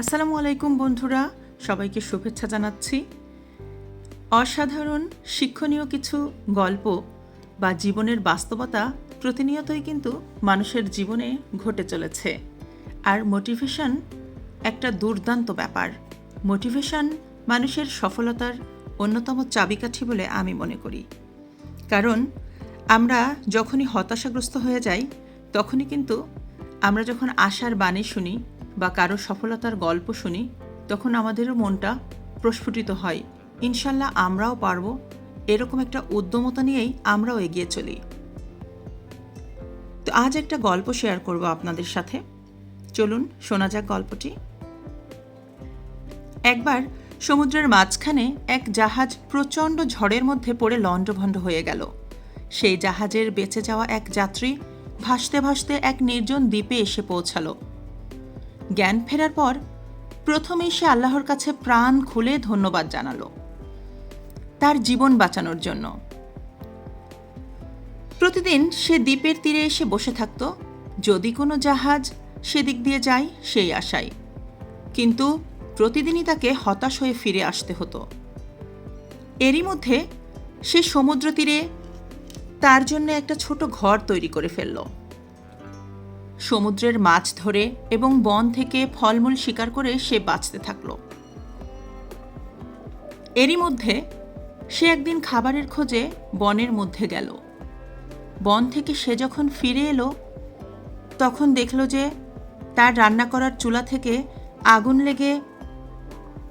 আসসালামু আলাইকুম বন্ধুরা, সবাইকে শুভেচ্ছা জানাচ্ছি। অসাধারণ শিক্ষণীয় কিছু গল্প বা জীবনের বাস্তবতা প্রতিনিয়তই কিন্তু মানুষের জীবনে ঘটে চলেছে। আর মোটিভেশন একটা দুর্দান্ত ব্যাপার। মোটিভেশন মানুষের সফলতার অন্যতম চাবিকাঠি বলে আমি মনে করি। কারণ আমরা যখনই হতাশাগ্রস্ত হয়ে যাই, তখনই কিন্তু আমরা যখন আশার বাণী শুনি বা কারও সফলতার গল্প শুনি, তখন আমাদেরও মনটা প্রস্ফুটিত হয়। ইনশাল্লাহ আমরাও পারব। এরকম একটা উদ্যমতা নিয়েই আমরাও এগিয়ে চলি। তো আজ একটা গল্প শেয়ার করব আপনাদের সাথে। চলুন, শোনা যাক গল্পটি। একবার সমুদ্রের মাঝখানে এক জাহাজ প্রচণ্ড ঝড়ের মধ্যে পড়ে লণ্ডভণ্ড হয়ে গেল। সেই জাহাজের বেঁচে যাওয়া এক যাত্রী ভাসতে ভাসতে এক নির্জন দ্বীপে এসে পৌঁছালো। জ্ঞান ফেরার পর প্রথমেই সে আল্লাহর কাছে প্রাণ খুলে ধন্যবাদ জানালো তার জীবন বাঁচানোর জন্য। প্রতিদিন সে দ্বীপের তীরে এসে বসে থাকত। যদি কোনো জাহাজ সেদিক দিয়ে যায়, সেই আশায়। কিন্তু প্রতিদিনই তাকে হতাশ হয়ে ফিরে আসতে হতো। এরই মধ্যে সে সমুদ্র তীরে তার জন্য একটা ছোট ঘর তৈরি করে ফেলল। সমুদ্রের মাছ ধরে এবং বন থেকে ফলমূল শিকার করে সে বাঁচতে থাকল। এরই মধ্যে সে একদিন খাবারের খোঁজে বনের মধ্যে গেল। বন থেকে সে যখন ফিরে এলো, তখন দেখল যে তার রান্না করার চুলা থেকে আগুন লেগে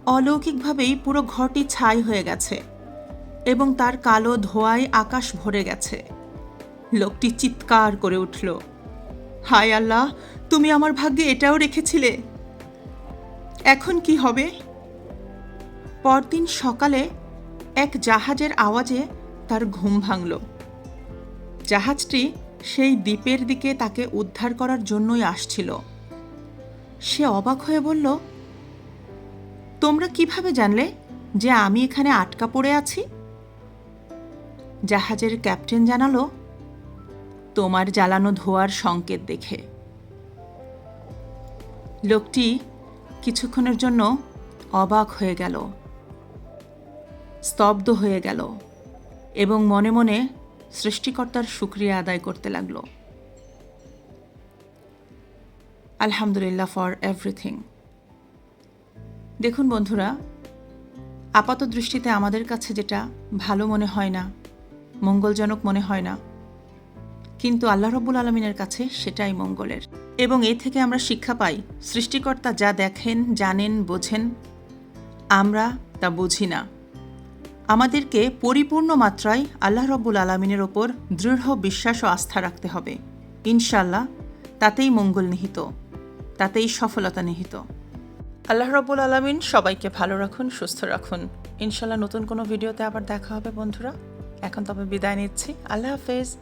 অলৌকিকভাবেই পুরো ঘরটি ছাই হয়ে গেছে এবং তার কালো ধোঁয়ায় আকাশ ভরে গেছে। লোকটি চিৎকার করে উঠল। হায় আল্লাহ, তুমি আমার ভাগ্যে এটাও রেখেছিলে। এখন কি হবে? পরদিন সকালে এক জাহাজের আওয়াজে তার ঘুম ভাঙল। জাহাজটি সেই দ্বীপের দিকে তাকে উদ্ধার করার জন্যই আসছিল। সে অবাক হয়ে বলল, তোমরা কীভাবে জানলে যে আমি এখানে আটকা পড়ে আছি? জাহাজের ক্যাপ্টেন জানালো তোমার জ্বালানো ধোয়ার সংকেত দেখে। লোকটি কিছুক্ষণের জন্য অবাক হয়ে গেল। স্তব্ধ হয়ে গেল এবং মনে মনে সৃষ্টিকর্তার সুক্রিয়া আদায় করতে লাগল। আলহামদুলিল্লাহ ফর এভরিথিং। দেখুন বন্ধুরা, আপাত দৃষ্টিতে আমাদের কাছে যেটা ভালো মনে হয় না, মঙ্গলজনক মনে হয় না কিন্তু আল্লাহ রব্বুল আলমিনের কাছে সেটাই মঙ্গলের। এবং এ থেকে আমরা শিক্ষা পাই, সৃষ্টিকর্তা যা দেখেন, জানেন, বোঝেন, আমরা তা বুঝি না। আমাদেরকে পরিপূর্ণ মাত্রায় আল্লাহ রব্বুল আলমিনের ওপর দৃঢ় বিশ্বাস ও আস্থা রাখতে হবে। ইনশাল্লাহ তাতেই মঙ্গল নিহিত, তাতেই সফলতা নিহিত। আল্লাহ রব্বুল আলমিন সবাইকে ভালো রাখুন, সুস্থ রাখুন। ইনশাল্লাহ নতুন কোনো ভিডিওতে আবার দেখা হবে বন্ধুরা। এখন তবে বিদায় নিচ্ছি। আল্লাহ হাফেজ।